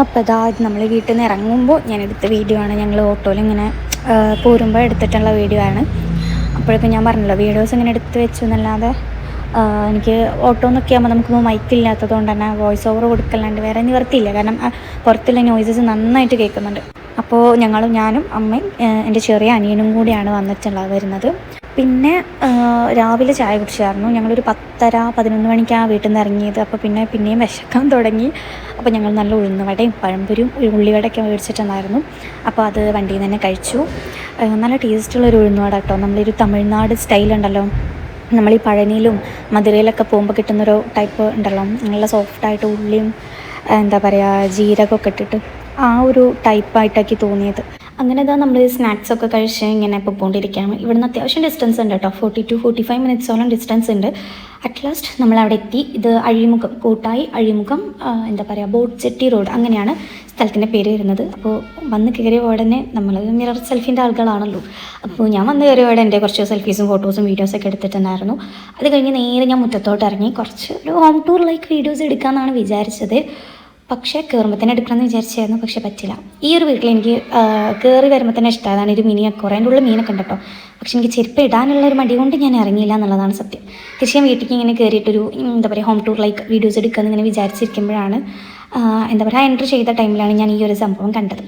അപ്പോൾ അതാ നമ്മൾ വീട്ടിൽ നിന്ന് ഇറങ്ങുമ്പോൾ ഞാൻ എടുത്ത വീഡിയോ ആണ്. ഞങ്ങൾ ഓട്ടോയിൽ ഇങ്ങനെ പോരുമ്പോൾ എടുത്തിട്ടുള്ള വീഡിയോ ആണ്. അപ്പോഴൊക്കെ ഞാൻ പറഞ്ഞല്ലോ വീഡിയോസ് ഇങ്ങനെ എടുത്ത് വെച്ചു എന്നല്ലാതെ എനിക്ക് ഓട്ടോ എന്നൊക്കെ ആകുമ്പോൾ നമുക്ക് മൈക്ക് ഇല്ലാത്തത് കൊണ്ട് തന്നെ വോയിസ് ഓവർ കൊടുക്കല്ലാണ്ട് വേറെ നിവർത്തിയില്ല കാരണം പുറത്തുള്ള നോയ്സസ് നന്നായിട്ട് കേൾക്കുന്നുണ്ട്. അപ്പോൾ ഞങ്ങളും ഞാനും അമ്മയും എന്റെ ചെറിയ അനിയനും കൂടിയാണ് വന്നിട്ടുള്ളത് വരുന്നത്. പിന്നെ രാവിലെ ചായ കുടിച്ചായിരുന്നു. ഞങ്ങളൊരു പത്തര പതിനൊന്ന് മണിക്കാണ് വീട്ടിൽ നിന്ന് ഇറങ്ങിയത്. അപ്പോൾ പിന്നെ പിന്നെയും വിശക്കാൻ തുടങ്ങി. അപ്പോൾ ഞങ്ങൾ നല്ല ഉഴുന്നുവടയും പഴംപൊരിയും ഒരു ഉള്ളിവടയൊക്കെ മേടിച്ചിട്ടുണ്ടായിരുന്നു. അപ്പോൾ അത് വണ്ടിയിൽ നിന്ന് തന്നെ കഴിച്ചു. നല്ല ടേസ്റ്റുള്ള ഒരു ഉഴുന്നുവട കേട്ടോ. നമ്മളൊരു തമിഴ്നാട് സ്റ്റൈലുണ്ടല്ലോ നമ്മൾ ഈ പഴനിയിലും മധുരയിലൊക്കെ പോകുമ്പോൾ കിട്ടുന്നൊരു ടൈപ്പ് ഉണ്ടല്ലോ. നല്ല സോഫ്റ്റായിട്ട് ഉള്ളിയും എന്താ പറയുക ജീരകമൊക്കെ ഇട്ടിട്ട് ആ ഒരു ടൈപ്പായിട്ടൊക്കെ തോന്നിയത്. അങ്ങനെ ഇതാ നമ്മൾ സ്നാക്സ് ഒക്കെ കഴിച്ച് ഇങ്ങനെ ഇപ്പോൾ പോകൊണ്ടിരിക്കുകയാണ് ഇവിടുന്ന് അത്യാവശ്യം ഡിസ്റ്റൻസ് ഉണ്ട് കേട്ടോ ഫോർട്ടി ടു ഫോർട്ടി ഫൈവ് മിനിറ്റ്സോളം ഡിസ്റ്റൻസ് ഉണ്ട്. അറ്റ് ലാസ്റ്റ് നമ്മൾ അവിടെ എത്തി. ഇത് അഴിമുഖം കൂട്ടായി അഴിമുഖം എന്താ പറയുക ബോട്ട് ചെട്ടി റോഡ് അങ്ങനെയാണ് സ്ഥലത്തിന്റെ പേര് വരുന്നത്. അപ്പോൾ വന്ന് കയറിയ ഉടനെ നമ്മൾ മിറർ സെൽഫിന്റെ ആളുകളാണല്ലോ. അപ്പോൾ ഞാൻ വന്ന് കയറിയ ഉടനെ എന്റെ കുറച്ച് സെൽഫീസും ഫോട്ടോസും വീഡിയോസൊക്കെ എടുത്തിട്ടുണ്ടായിരുന്നു. അത് കഴിഞ്ഞ് നേരെ ഞാൻ മുറ്റത്തോട്ട് ഇറങ്ങി. കുറച്ച് ഒരു ഹോം ടൂർ ലൈക്ക് വീഡിയോസ് എടുക്കാമെന്നാണ് വിചാരിച്ചത്. പക്ഷേ കയറുമ്പോൾ തന്നെ എടുക്കണമെന്ന് വിചാരിച്ചായിരുന്നു പക്ഷേ പറ്റില്ല. ഈ ഒരു വീട്ടിൽ എനിക്ക് കയറി വരുമ്പോൾ തന്നെ ഇഷ്ടമായതാണ് ഒരു മിനി അക്കോറ അതിന്റെ ഉള്ളിൽ മീനൊക്കെ ഉണ്ട് കേട്ടോ. പക്ഷെ എനിക്ക് ചെരുപ്പ് ഇടാനുള്ള ഒരു മടി കൊണ്ട് ഞാൻ ഇറങ്ങിയില്ല എന്നുള്ളതാണ് സത്യം. തീർച്ചയായും വീട്ടിലേക്ക് ഇങ്ങനെ കയറിയിട്ടൊരു എന്താ പറയുക ഹോം ടൂർ ലൈക്ക് വീഡിയോസ് എടുക്കുക ഇങ്ങനെ വിചാരിച്ചിരിക്കുമ്പോഴാണ് എന്താ പറയുക എന്റർ ചെയ്ത ടൈമിലാണ് ഞാൻ ഈ ഒരു സംഭവം കണ്ടത്.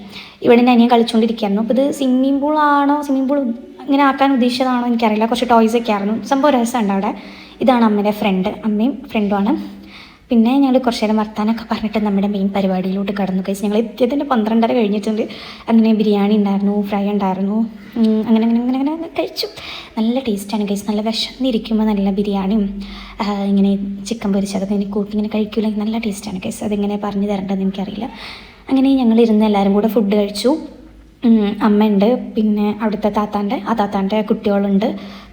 ഇവിടെ ഞാൻ കളിച്ചുകൊണ്ടിരിക്കുകയായിരുന്നു അപ്പോൾ ഇത് സ്വിമ്മിംഗ് പൂളാണോ സ്വിമ്മിംഗ് പൂൾ ഇങ്ങനെ ആക്കാൻ ഉദ്ദേശിച്ചതാണോ എനിക്കറിയില്ല. കുറച്ച് ടോയ്സ് ഒക്കെ ആയിരുന്നു. സംഭവം രസമുണ്ട് അവിടെ. ഇതാണ് അമ്മയുടെ ഫ്രണ്ട് അമ്മയും ഫ്രണ്ടുമാണ് പിന്നെ ഞങ്ങൾ കുറച്ച് നേരം വർത്താനൊക്കെ പറഞ്ഞിട്ട് നമ്മുടെ മെയിൻ പരിപാടിയിലോട്ട് കടന്നു. കഴിച്ച് ഞങ്ങൾ എത്തിയതിന്റെ പന്ത്രണ്ടര കഴിഞ്ഞിട്ടുണ്ട്. അങ്ങനെ ബിരിയാണി ഉണ്ടായിരുന്നു ഫ്രൈ ഉണ്ടായിരുന്നു. അങ്ങനെ അങ്ങനെ അങ്ങനെ അങ്ങനെ കഴിച്ചു. നല്ല ടേസ്റ്റാണ് കഴിച്ചു നല്ല വിശന്നിരിക്കുമ്പോൾ നല്ല ബിരിയാണിയും ഇങ്ങനെ ചിക്കൻ പൊരിച്ചതൊക്കെ ഇങ്ങനെ കൂട്ടി ഇങ്ങനെ കഴിക്കില്ലെങ്കിൽ നല്ല ടേസ്റ്റാണ് കഴിച്ചത് അതിങ്ങനെ പറഞ്ഞു തരേണ്ടതെന്ന് എനിക്കറിയില്ല. അങ്ങനെ ഞങ്ങൾ ഇരുന്ന് എല്ലാവരും കൂടെ ഫുഡ് കഴിച്ചു. അമ്മയുണ്ട്. പിന്നെ അവിടുത്തെ താത്താന്റെ ആ താത്താന്റെ കുട്ടികളുണ്ട്.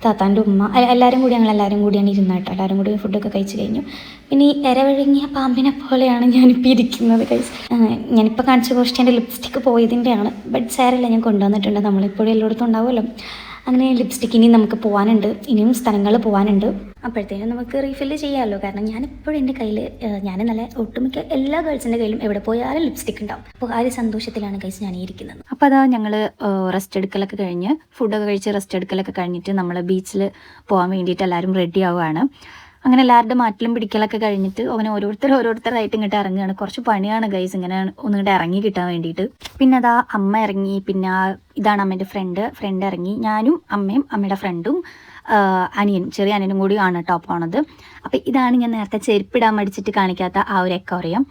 താത്താന്റെ ഉമ്മ. എല്ലാവരും കൂടി ഞങ്ങൾ എല്ലാവരും കൂടിയാണ് ഇരുന്നത് കേട്ടോ. എല്ലാവരും കൂടി ഫുഡൊക്കെ കഴിച്ച് കഴിഞ്ഞു. പിന്നെ ഈ ഇരവഴുങ്ങിയ പാമ്പിനെ പോലെയാണ് ഞാനിപ്പോൾ ഇരിക്കുന്നത് കഴിച്ച് ഞാനിപ്പോൾ കാണിച്ച കോസ്റ്റ് എന്റെ ലിപ്സ്റ്റിക്ക് പോയതിന്റെയാണ്. ബട്ട് സാരല്ല ഞാൻ കൊണ്ടുവന്നിട്ടുണ്ട്. നമ്മളിപ്പോഴും എല്ലായിടത്തും ഉണ്ടാവുമല്ലോ. അങ്ങനെ ലിപ്സ്റ്റിക്ക് ഇനി നമുക്ക് പോകാനുണ്ട് ഇനിയും സ്ഥലങ്ങൾ പോകാനുണ്ട് അപ്പോഴത്തേനും നമുക്ക് റീഫില്ല് ചെയ്യാമല്ലോ കാരണം ഞാൻ എപ്പോഴും എന്റെ കയ്യിൽ ഞാൻ നല്ല ഒട്ടുമിക്ക എല്ലാ ഗേൾസിന്റെ കയ്യിലും എവിടെ പോയാലും ലിപ്സ്റ്റിക് ഉണ്ടാവും. അപ്പോൾ ആ ഒരു സന്തോഷത്തിലാണ് കഴിച്ച് ഞാൻ ഇരിക്കുന്നത് അപ്പോൾ അതാ ഞങ്ങൾ റെസ്റ്റ് എടുക്കലൊക്കെ കഴിഞ്ഞ് ഫുഡൊക്കെ കഴിച്ച് റെസ്റ്റ് എടുക്കലൊക്കെ കഴിഞ്ഞിട്ട് നമ്മൾ ബീച്ചിൽ പോകാൻ വേണ്ടിയിട്ട് എല്ലാവരും റെഡി ആവുകയാണ്. അങ്ങനെ എല്ലാവരുടെ മാറ്റിലും പിടിക്കലൊക്കെ കഴിഞ്ഞിട്ട് അവന് ഓരോരുത്തർ ഓരോരുത്തരായിട്ട് ഇങ്ങോട്ട് ഇറങ്ങുകയാണ്. കുറച്ച് പണിയാണ് ഗൈസ് ഇങ്ങനെ ഒന്നിങ്ങോട്ട് ഇറങ്ങി കിട്ടാൻ വേണ്ടിയിട്ട്. പിന്നെ അതാ അമ്മ ഇറങ്ങി പിന്നെ ഇതാണ് അമ്മേന്റെ ഫ്രണ്ട് ഫ്രണ്ട് ഇറങ്ങി. ഞാനും അമ്മയും അമ്മയുടെ ഫ്രണ്ടും അനിയൻ ചെറിയ അനിയനും കൂടി ആണ് കേട്ടോ പോണത് അപ്പോൾ ഇതാണ് ഞാൻ നേരത്തെ ചെരുപ്പിടാൻ മടിച്ചിട്ട് കാണിക്കാത്ത ആ ഒരു എക്കോറിയം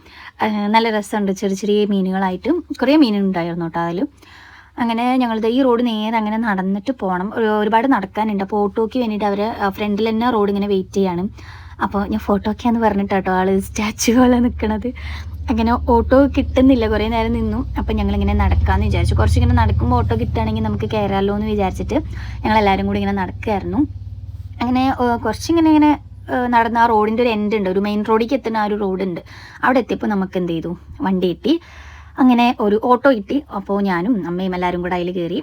നല്ല രസമുണ്ട്. ചെറിയ ചെറിയ മീനുകളായിട്ടും കുറേ മീനുണ്ടായിരുന്നു കേട്ടോ അതിൽ അങ്ങനെ ഞങ്ങളിത് ഈ റോഡ് നേരെ അങ്ങനെ നടന്നിട്ട് പോകണം ഒരു ഒരുപാട് നടക്കാനുണ്ട്. അപ്പോൾ ഓട്ടോയ്ക്ക് വേണ്ടിയിട്ട് അവർ ഫ്രണ്ടിൽ തന്നെ റോഡ് ഇങ്ങനെ വെയിറ്റ് ചെയ്യാണ്. അപ്പോൾ ഞാൻ ഫോട്ടോക്കാന്ന് പറഞ്ഞിട്ട് കേട്ടോ ആൾ സ്റ്റാച്ചു പോലെ നിൽക്കണത് അങ്ങനെ ഓട്ടോ കിട്ടുന്നില്ല. കുറേ നേരം നിന്നു. അപ്പം ഞങ്ങളിങ്ങനെ നടക്കാമെന്ന് വിചാരിച്ചു. കുറച്ചിങ്ങനെ നടക്കുമ്പോൾ ഓട്ടോ കിട്ടുകയാണെങ്കിൽ നമുക്ക് കയറാമല്ലോ എന്ന് വിചാരിച്ചിട്ട് ഞങ്ങളെല്ലാവരും കൂടി ഇങ്ങനെ നടക്കുകയായിരുന്നു അങ്ങനെ കുറച്ചിങ്ങനെ ഇങ്ങനെ നടന്ന ആ റോഡിന്റെ ഒരു എൻഡ് ഉണ്ട്. ഒരു മെയിൻ റോഡിലേക്ക് എത്തുന്ന ആ ഒരു റോഡ് ഉണ്ട്. അവിടെ എത്തിയപ്പോൾ നമുക്ക് എന്ത് ചെയ്തു? വണ്ടി കിട്ടി. അങ്ങനെ ഒരു ഓട്ടോ കിട്ടി. അപ്പോൾ ഞാനും അമ്മയും എല്ലാവരും കൂടെ അതിൽ കയറി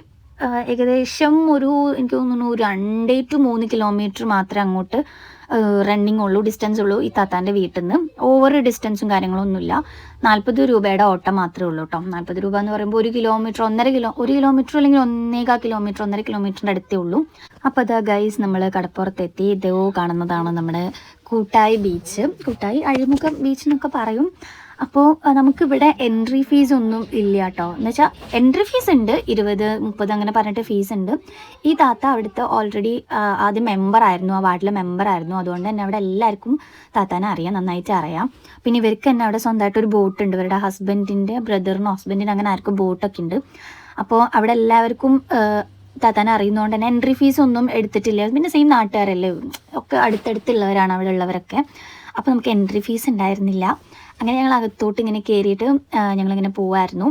ഏകദേശം ഒരു എനിക്ക് തോന്നുന്നു രണ്ട് ടു മൂന്ന് കിലോമീറ്റർ മാത്രമേ അങ്ങോട്ട് റണ്ണിങ് ഉള്ളൂ ഡിസ്റ്റൻസ് ഉള്ളൂ ഈ താത്താന്റെ വീട്ടിൽ നിന്ന് ഓവർ ഡിസ്റ്റൻസും കാര്യങ്ങളൊന്നുമില്ല. നാൽപ്പത് രൂപയുടെ ഓട്ടം മാത്രമേ ഉള്ളൂ കേട്ടോ നാൽപ്പത് രൂപ എന്ന് പറയുമ്പോൾ ഒരു കിലോമീറ്റർ ഒന്നര കിലോ ഒരു കിലോമീറ്റർ അല്ലെങ്കിൽ ഒന്നേകാ കിലോമീറ്റർ ഒന്നര കിലോമീറ്ററിന്റെ അടുത്തേ ഉള്ളൂ. അപ്പോൾ അതാ ഗൈസ് നമ്മൾ കടപ്പുറത്തെത്തി. ഇതോ കാണുന്നതാണ് നമ്മുടെ കൂട്ടായി ബീച്ച് കൂട്ടായി അഴിമുഖം ബീച്ച് എന്നൊക്കെ പറയും. അപ്പോൾ നമുക്കിവിടെ എൻട്രി ഫീസ് ഒന്നും ഇല്ല കേട്ടോ എന്ന് വെച്ചാൽ എൻട്രി ഫീസ് ഉണ്ട് ഇരുപത് മുപ്പത് അങ്ങനെ പറഞ്ഞിട്ട് ഫീസ് ഉണ്ട്. ഈ താത്ത അവിടുത്തെ ഓൾറെഡി ആദ്യം മെമ്പർ ആയിരുന്നു ആ വാർഡിലെ മെമ്പർ ആയിരുന്നു. അതുകൊണ്ട് തന്നെ അവിടെ എല്ലാവർക്കും താത്താനെ അറിയാം നന്നായിട്ട് അറിയാം. പിന്നെ ഇവർക്ക് തന്നെ അവിടെ സ്വന്തമായിട്ട് ഒരു ബോട്ട് ഉണ്ട്. ഇവരുടെ ഹസ്ബൻഡിന്റെ ബ്രദറിനും ഹസ്ബൻഡിനും അങ്ങനെ ആർക്കും ബോട്ടൊക്കെ ഉണ്ട്. അപ്പോൾ അവിടെ എല്ലാവർക്കും താത്താനെ അറിയുന്നതുകൊണ്ട് തന്നെ എൻട്രി ഫീസ് ഒന്നും എടുത്തിട്ടില്ല. പിന്നെ സെയിം നാട്ടുകാരല്ലേ ഒക്കെ അടുത്തടുത്തുള്ളവരാണ് അവിടെ ഉള്ളവരൊക്കെ. അപ്പോൾ നമുക്ക് എൻട്രി ഫീസ് ഉണ്ടായിരുന്നില്ല. അങ്ങനെ ഞങ്ങൾ അകത്തോട്ട് ഇങ്ങനെ കയറിയിട്ട് ഞങ്ങളിങ്ങനെ പോവായിരുന്നു.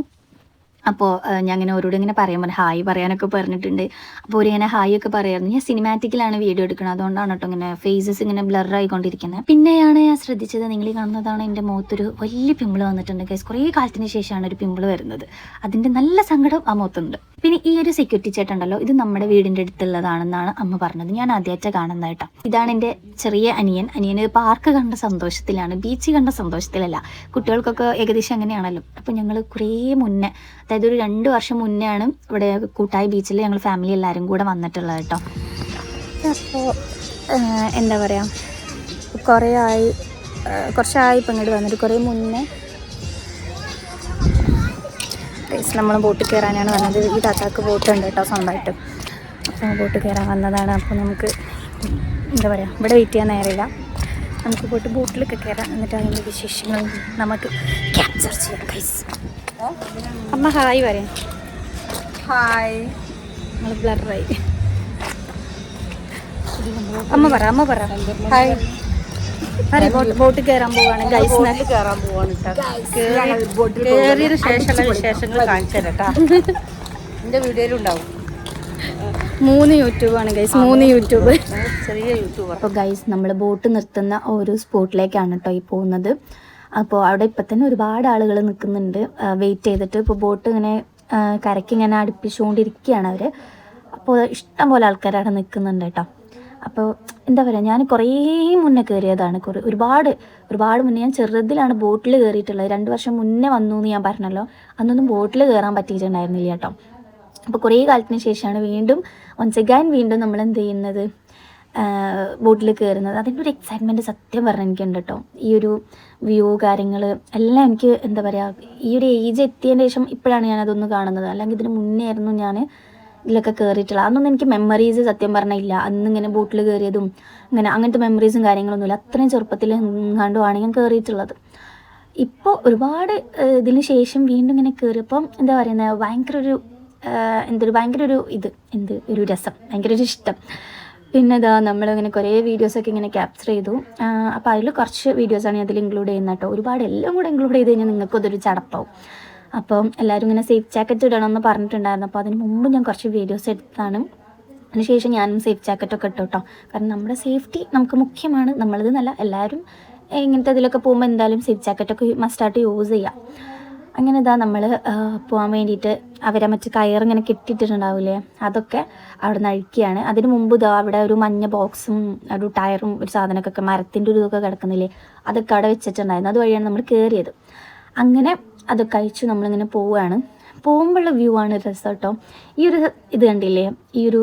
അപ്പോൾ ഞാൻ ഇങ്ങനെ ഓരോട് ഇങ്ങനെ പറയാൻ പറഞ്ഞു ഹായ് പറയാനൊക്കെ പറഞ്ഞിട്ടുണ്ട്. അപ്പോൾ ഒരു ഇങ്ങനെ ഹായ് ഒക്കെ പറയായിരുന്നു ഞാൻ സിനിമാറ്റിക്കിലാണ് വീഡിയോ എടുക്കുന്നത് അതുകൊണ്ടാണ് കേട്ടോ ഇങ്ങനെ ഫേസസ് ഇങ്ങനെ ബ്ലർ ആയിക്കൊണ്ടിരിക്കുന്നത് പിന്നെയാണ് ഞാൻ ശ്രദ്ധിച്ചത് നിങ്ങൾ കാണുന്നതാണ് എന്റെ മുഖത്തൊരു വലിയ പിമ്പിൾ വന്നിട്ടുണ്ട് ഗൈസ് കുറേ കാലത്തിന് ശേഷമാണ് ഒരു പിമ്പിൾ വരുന്നത്. അതിന്റെ നല്ല സങ്കടം ആ മുഖത്തുണ്ട്. പിന്നെ ഈ ഒരു സെക്യൂരിറ്റി ചേട്ടുണ്ടല്ലോ ഇത് നമ്മുടെ വീടിന്റെ അടുത്തുള്ളതാണെന്നാണ് അമ്മ പറഞ്ഞത്. ഞാൻ ആദ്യമായിട്ട് കാണുന്നത് കേട്ടോ. ഇതാണ് എന്റെ ചെറിയ അനിയൻ. അനിയന് പാർക്ക് കണ്ട സന്തോഷത്തിലാണ് ബീച്ച് കണ്ട സന്തോഷത്തിലല്ല. കുട്ടികൾക്കൊക്കെ ഏകദേശം അങ്ങനെയാണല്ലോ. അപ്പോൾ ഞങ്ങൾ കുറേ മുന്നേ അതായത് ഒരു രണ്ട് വർഷം മുന്നേ ആണ് ഇവിടെ കൂട്ടായി ബീച്ചിൽ ഞങ്ങൾ ഫാമിലി എല്ലാവരും കൂടെ വന്നിട്ടുള്ളത് കേട്ടോ അപ്പോൾ എന്താ പറയുക കുറേ ആയി കുറച്ചായി ഇപ്പം ഇങ്ങോട്ട് വന്നിട്ട് കുറേ മുന്നേ നമ്മൾ ബോട്ട് കയറാനാണ് വന്നത്. ഈ താത്താക്ക് ബോട്ട് ഉണ്ട് കേട്ടോ സ്വന്തമായിട്ട് അപ്പോൾ ബോട്ട് കയറാൻ വന്നതാണ്. അപ്പോൾ നമുക്ക് എന്താ പറയുക ഇവിടെ വെയിറ്റ് ചെയ്യാൻ നേരമില്ല. നമുക്ക് പോയിട്ട് ബോട്ടിലൊക്കെ കയറാം എന്നിട്ട് അതിന്റെ വിശേഷങ്ങൾ നമുക്ക് ക്യാപ്ചർ ചെയ്യാം ഗൈസ് അമ്മ ഹായ് പറയാം. ഹായ്. നമ്മൾ ബ്ലറായി അമ്മ പറ അമ്മ പറ. ഹായ്. പറ ബോട്ട് കയറാൻ പോവാണ്. ഗൈസ് കയറാൻ പോവാണ് കയറിയതിനു ശേഷമുള്ള വിശേഷങ്ങൾ കാണിച്ചു തരട്ടാ എന്റെ വീഡിയോയിലും ഉണ്ടാവും മൂന്ന് യൂട്യൂബാണ് ഗൈസ് മൂന്ന് യൂട്യൂബ്. ചെറിയ യൂട്യൂബർ. അപ്പോൾ ഗൈസ് നമ്മൾ ബോട്ട് നിർത്തുന്ന ഒരു സ്പോട്ടിലേക്കാണ് കേട്ടോ ഈ പോകുന്നത്. അപ്പോൾ അവിടെ ഇപ്പം തന്നെ ഒരുപാട് ആളുകൾ നിൽക്കുന്നുണ്ട് വെയിറ്റ് ചെയ്തിട്ട്. ഇപ്പോൾ ബോട്ട് ഇങ്ങനെ കരക്കിങ്ങനെ കരയ്ക്ക് ഇങ്ങനെ അടുപ്പിച്ചുകൊണ്ടിരിക്കുകയാണ് അവർ അപ്പോൾ ഇഷ്ടം പോലെ ആൾക്കാർ അവിടെ നിൽക്കുന്നുണ്ട് കേട്ടോ. അപ്പോൾ എന്താ പറയുക ഞാൻ കുറേ മുന്നേ കയറിയതാണ് കുറേ ഒരുപാട് ഒരുപാട് മുന്നേ ഞാൻ ചെറുതിലാണ് ബോട്ടിൽ കയറിയിട്ടുള്ളത് രണ്ട് വർഷം മുന്നേ വന്നു എന്ന് ഞാൻ പറഞ്ഞല്ലോ. അന്നൊന്നും ബോട്ടിൽ കയറാൻ പറ്റിയിട്ടുണ്ടായിരുന്നില്ല കേട്ടോ. അപ്പോൾ കുറേ കാലത്തിന് ശേഷമാണ് വീണ്ടും വൺസ് അഗൈൻ വീണ്ടും നമ്മൾ എന്ത് ചെയ്യുന്നത്? ബോട്ടിൽ കയറുന്നത് അതിന്റെ ഒരു എക്സൈറ്റ്മെന്റ് സത്യം പറഞ്ഞാൽ എനിക്കുണ്ട് കേട്ടോ ഈ ഒരു വ്യൂ കാര്യങ്ങൾ എല്ലാം എനിക്ക് എന്താ പറയുക ഈ ഒരു ഏജ് എത്തിയതിന് ശേഷം ഇപ്പോഴാണ് ഞാൻ അതൊന്ന് കാണുന്നത്. അല്ലെങ്കിൽ ഇതിന് മുന്നേ ആയിരുന്നു ഞാൻ ഇതിലൊക്കെ കയറിയിട്ടുള്ളത് അതൊന്നും എനിക്ക് മെമ്മറീസ് സത്യം പറഞ്ഞാൽ ഇല്ല. അന്ന് ഇങ്ങനെ ബോട്ടിൽ കയറിയതും അങ്ങനെ അങ്ങനത്തെ മെമ്മറീസും കാര്യങ്ങളൊന്നുമില്ല അത്രയും ചെറുപ്പത്തിൽ കണ്ടുമാണ് ഞാൻ കയറിയിട്ടുള്ളത് ഇപ്പോൾ ഒരുപാട് ഇതിന് ശേഷം വീണ്ടും ഇങ്ങനെ കയറിയപ്പം എന്താ പറയുന്നത് ഭയങ്കര ഒരു എന്തൊരു ഭയങ്കര ഒരു ഇത് എന്ത് ഒരു രസം ഭയങ്കര ഒരു ഇഷ്ടം. പിന്നെ ഇതാ നമ്മളിങ്ങനെ കുറേ വീഡിയോസൊക്കെ ഇങ്ങനെ ക്യാപ്ചർ ചെയ്തു. അപ്പോൾ അതിൽ കുറച്ച് വീഡിയോസാണ് അതിൽ ഇൻക്ലൂഡ് ചെയ്യുന്നത് കേട്ടോ. ഒരുപാട് എല്ലാം കൂടെ ഇൻക്ലൂഡ് ചെയ്ത് കഴിഞ്ഞാൽ നിങ്ങൾക്ക് അതൊരു ചടപ്പാവും. അപ്പം എല്ലാവരും ഇങ്ങനെ സേഫ് ജാക്കറ്റ് ഇടണമെന്ന് പറഞ്ഞിട്ടുണ്ടായിരുന്നു. അപ്പോൾ അതിന് മുമ്പ് ഞാൻ കുറച്ച് വീഡിയോസ് എടുത്താണ്. അതിനുശേഷം ഞാനും സേഫ് ജാക്കറ്റൊക്കെ ഇട്ടു കേട്ടോ. കാരണം നമ്മുടെ സേഫ്റ്റി നമുക്ക് മുഖ്യമാണ്. നമ്മളിത് നല്ല എല്ലാവരും ഇങ്ങനത്തെ ഇതിലൊക്കെ പോകുമ്പോൾ എന്തായാലും സേഫ് ജാക്കറ്റൊക്കെ മസ്റ്റായിട്ട് യൂസ് ചെയ്യാം. അങ്ങനെ ഇതാ നമ്മൾ പോകാൻ വേണ്ടിയിട്ട് അവരെ മറ്റു കയറിങ്ങനെ കെട്ടിയിട്ടുണ്ടാവില്ലേ അതൊക്കെ അവിടെ നിന്ന് അഴിക്കുകയാണ്. അതിന് മുമ്പ് ഇതാ അവിടെ ഒരു മഞ്ഞ ബോക്സും ഒരു ടയറും ഒരു സാധനമൊക്കെ മരത്തിന്റെ ഒരു ഇതൊക്കെ കിടക്കുന്നില്ലേ? അതൊക്കെ അവിടെ വെച്ചിട്ടുണ്ടായിരുന്നു. അതുവഴിയാണ് നമ്മൾ കയറിയത് അങ്ങനെ അതൊക്കെ അയച്ചു നമ്മളിങ്ങനെ പോവുകയാണ് പോകുമ്പോഴുള്ള വ്യൂ ആണ് രസം കേട്ടോ. ഈ ഒരു ഇത് കണ്ടില്ലേ? ഈ ഒരു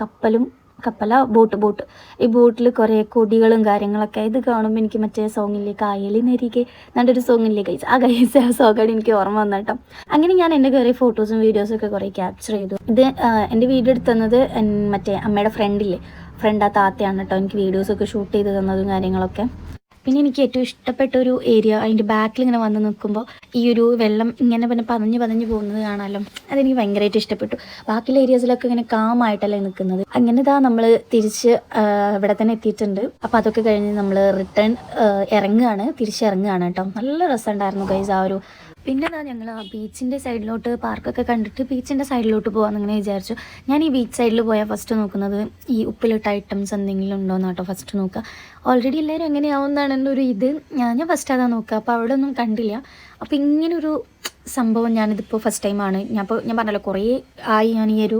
കപ്പലും കപ്പല ബോട്ട് ബോട്ട്. ഈ ബോട്ടിൽ കുറേ കൊടികളും കാര്യങ്ങളൊക്കെ. ഇത് കാണുമ്പോൾ എനിക്ക് മറ്റേ സോങ്ങില്ലേ കായലിനരികെ നല്ലൊരു സോങ്ങില്ലേ അയച്ചു ആ ഗൈസ് ആ സോങ്ങാണ് എനിക്ക് ഓർമ്മ വന്ന കേട്ടോ അങ്ങനെ ഞാൻ എന്റെ കുറേ ഫോട്ടോസും വീഡിയോസും ഒക്കെ കുറേ ക്യാപ്ചർ ചെയ്തു. ഇത് എന്റെ വീഡിയോ എടുത്ത് തന്നത് എൻ- മറ്റേ അമ്മയുടെ ഫ്രണ്ടില്ലേ ഫ്രണ്ട് ആ താത്തയാണ് കേട്ടോ എനിക്ക് വീഡിയോസൊക്കെ ഷൂട്ട് ചെയ്ത് തന്നതും കാര്യങ്ങളൊക്കെ. പിന്നെ എനിക്ക് ഏറ്റവും ഇഷ്ടപ്പെട്ട ഒരു ഏരിയ അതിന്റെ ബാക്കിൽ ഇങ്ങനെ വന്ന് നിൽക്കുമ്പോൾ ഈ ഒരു വെള്ളം ഇങ്ങനെ പിന്നെ പതഞ്ഞ് പതഞ്ഞ് പോകുന്നത് കാണാമല്ലോ അതെനിക്ക് ഭയങ്കരമായിട്ട് ഇഷ്ടപ്പെട്ടു. ബാക്കിയുള്ള ഏരിയാസിലൊക്കെ ഇങ്ങനെ കാമായിട്ടല്ലേ നിൽക്കുന്നത്. അങ്ങനെ ഇതാ നമ്മൾ തിരിച്ച് ഇവിടെ തന്നെ എത്തിയിട്ടുണ്ട്. അപ്പോൾ അതൊക്കെ കഴിഞ്ഞ് നമ്മൾ റിട്ടേൺ ഇറങ്ങുകയാണ്. തിരിച്ചിറങ്ങുകയാണ് കേട്ടോ. നല്ല രസമുണ്ടായിരുന്നു ഗൈസ് ആ ഒരു പിന്നെ എന്താ ഞങ്ങൾ ആ ബീച്ചിന്റെ സൈഡിലോട്ട് പാർക്കൊക്കെ കണ്ടിട്ട് ബീച്ചിന്റെ സൈഡിലോട്ട് പോകാമെന്ന് ഇങ്ങനെ വിചാരിച്ചു. ഞാൻ ഈ ബീച്ച് സൈഡിൽ പോയാൽ ഫസ്റ്റ് നോക്കുന്നത് ഈ ഉപ്പിലിട്ട ഐറ്റംസ് എന്തെങ്കിലും ഉണ്ടോ കേട്ടോ ഫസ്റ്റ് നോക്കുക ഓൾറെഡി എല്ലാവരും എങ്ങനെയാവുന്നതാണ് എന്റെ ഒരു ഇത് ഞാൻ ഫസ്റ്റ് അതാ നോക്കുക അപ്പോൾ അവിടെ ഒന്നും കണ്ടില്ല. അപ്പോൾ ഇങ്ങനൊരു സംഭവം ഞാനിതിപ്പോൾ ഫസ്റ്റ് ടൈമാണ് ഞാൻ ഇപ്പോൾ ഞാൻ പറഞ്ഞല്ലോ കുറേ ആയി ഞാൻ ഈ ഒരു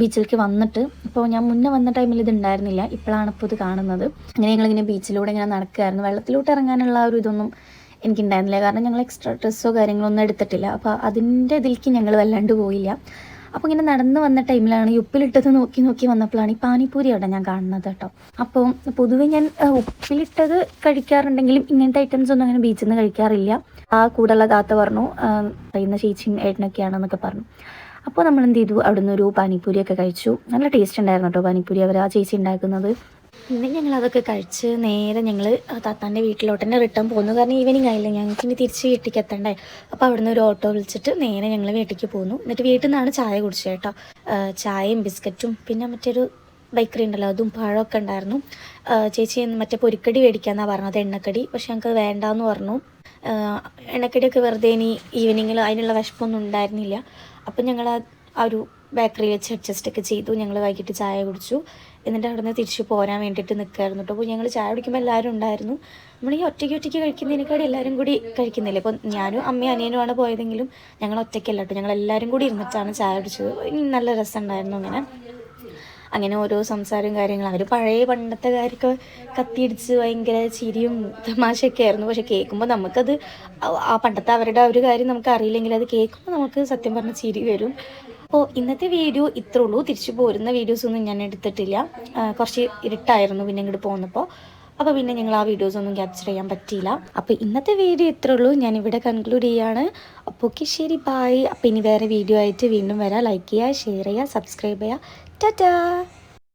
ബീച്ചിലേക്ക് വന്നിട്ട്. ഇപ്പോൾ ഞാൻ മുന്നേ വന്ന ടൈമിൽ ഇത് ഉണ്ടായിരുന്നില്ല ഇപ്പോഴാണ് ഇപ്പോൾ ഇത് കാണുന്നത്. അങ്ങനെ ഞങ്ങളിങ്ങനെ ബീച്ചിലൂടെ ഇങ്ങനെ നടക്കുകയായിരുന്നു വെള്ളത്തിലോട്ട് ഇറങ്ങാനുള്ള ഒരു ഇതൊന്നും എനിക്കുണ്ടായിരുന്നില്ല. കാരണം ഞങ്ങൾ എക്സ്ട്രാ ഡ്രസ്സോ കാര്യങ്ങളൊന്നും എടുത്തിട്ടില്ല. അപ്പോൾ അതിന്റെ ഇതിലേക്ക് ഞങ്ങൾ വല്ലാണ്ട് പോയില്ല. അപ്പോൾ ഇങ്ങനെ നടന്നു വന്ന ടൈമിലാണ് ഈ ഉപ്പിലിട്ടത് നോക്കി നോക്കി വന്നപ്പോഴാണ് ഈ പാനിപ്പൂരി അവിടെ ഞാൻ കാണുന്നത് കേട്ടോ. അപ്പോൾ പൊതുവെ ഞാൻ ഉപ്പിലിട്ടത് കഴിക്കാറുണ്ടെങ്കിലും ഇങ്ങനത്തെ ഐറ്റംസ് ഒന്നും അങ്ങനെ ബീച്ചിൽ നിന്ന് കഴിക്കാറില്ല. ആ കൂടെയുള്ള താത്ത പറഞ്ഞു കഴിയുന്ന ചേച്ചിയും ഏട്ടനൊക്കെയാണെന്നൊക്കെ പറഞ്ഞു. അപ്പോൾ നമ്മൾ എന്ത് ചെയ്തു? അവിടുന്ന് ഒരു പാനിപ്പൂരിയൊക്കെ കഴിച്ചു. നല്ല ടേസ്റ്റ് ഉണ്ടായിരുന്നു കേട്ടോ പാനിപ്പൂരി. അവർ ആ ചേച്ചി ഉണ്ടാക്കുന്നത്. പിന്നെ ഞങ്ങൾ അതൊക്കെ കഴിച്ച് നേരെ ഞങ്ങൾ താത്താന്റെ വീട്ടിലോട്ട് തന്നെ റിട്ടേൺ പോകുന്നു. കാരണം ഈവനിങ് ആയില്ല ഞങ്ങൾക്ക് ഇനി തിരിച്ച് വീട്ടിലേക്ക് എത്തണ്ടേ? അപ്പോൾ അവിടുന്ന് ഒരു ഓട്ടോ വിളിച്ചിട്ട് നേരെ ഞങ്ങൾ വീട്ടിലേക്ക് പോന്നു എന്നിട്ട് വീട്ടിൽ നിന്നാണ് ചായ കുടിച്ചത് കേട്ടോ. ചായയും ബിസ്ക്കറ്റും പിന്നെ മറ്റൊരു ബേക്കറി ഉണ്ടല്ലോ അതും പഴമൊക്കെ ഉണ്ടായിരുന്നു. ചേച്ചി മറ്റേ പൊരിക്കടി മേടിക്കാന്നാണ് പറഞ്ഞത് എണ്ണക്കടി. പക്ഷെ ഞങ്ങൾക്ക് വേണ്ടാന്ന് പറഞ്ഞു. എണ്ണക്കടിയൊക്കെ വെറുതെ ഇനി ഈവനിങ്ങിൽ അതിനുള്ള വിഷമമൊന്നും ഉണ്ടായിരുന്നില്ല. അപ്പം ഞങ്ങൾ ആ ഒരു ബേക്കറി വെച്ച് അഡ്ജസ്റ്റ് ഒക്കെ ചെയ്തു. ഞങ്ങൾ വൈകിട്ട് ചായ കുടിച്ചു. എന്നിട്ട് അവിടെ നിന്ന് തിരിച്ച് പോരാൻ വേണ്ടിയിട്ട് നിൽക്കായിരുന്നു കേട്ടോ അപ്പോൾ ഞങ്ങൾ ചായ കുടിക്കുമ്പോൾ എല്ലാവരും ഉണ്ടായിരുന്നു. നമ്മൾ ഈ ഒറ്റയ്ക്ക് ഒറ്റയ്ക്ക് കഴിക്കുന്നതിനേക്കാൾ എല്ലാവരും കൂടി കഴിക്കുന്നില്ലേ? അപ്പോൾ ഞാനും അമ്മയും അനിയനുമാണ് പോയതെങ്കിലും ഞങ്ങൾ ഒറ്റയ്ക്കല്ല കേട്ടോ ഞങ്ങൾ എല്ലാവരും കൂടി ഇരുന്നിട്ടാണ് ചായ കുടിച്ചത്. നല്ല രസമുണ്ടായിരുന്നു അങ്ങനെ. അങ്ങനെ ഓരോ സംസാരവും കാര്യങ്ങളും. അവർ പഴയ പണ്ടത്തെ കാര്യമൊക്കെ കത്തിയിടിച്ച് ഭയങ്കര ചിരിയും തമാശയൊക്കെ ആയിരുന്നു. പക്ഷെ കേൾക്കുമ്പോൾ നമുക്കത് ആ പണ്ടത്തെ അവരുടെ ഒരു കാര്യം നമുക്ക് അറിയില്ലെങ്കിൽ അത് കേൾക്കുമ്പോൾ നമുക്ക് സത്യം പറഞ്ഞ ചിരി വരും. അപ്പോൾ ഇന്നത്തെ വീഡിയോ ഇത്രേ ഉള്ളൂ. തിരിച്ചു പോരുന്ന വീഡിയോസൊന്നും ഞാൻ എടുത്തിട്ടില്ല. കുറച്ച് ഇരുട്ടായിരുന്നു പിന്നെ ഇങ്ങോട്ട് പോകുന്നപ്പോൾ അപ്പോൾ പിന്നെ ഞങ്ങൾ ആ വീഡിയോസ് ഒന്നും ക്യാപ്ചർ ചെയ്യാൻ പറ്റിയില്ല. അപ്പോൾ ഇന്നത്തെ വീഡിയോ ഇത്രേ ഉള്ളൂ. ഞാൻ ഇവിടെ കൺക്ലൂഡ് ചെയ്യാണ്. അപ്പോൾ ഓക്കെ ശരി ബായ് അപ്പോൾ ഇനി വേറെ വീഡിയോ ആയിട്ട് വീണ്ടും വരാം. ലൈക്ക് ചെയ്യുക ഷെയർ ചെയ്യുക സബ്സ്ക്രൈബ് ചെയ്യുക. ടാറ്റാ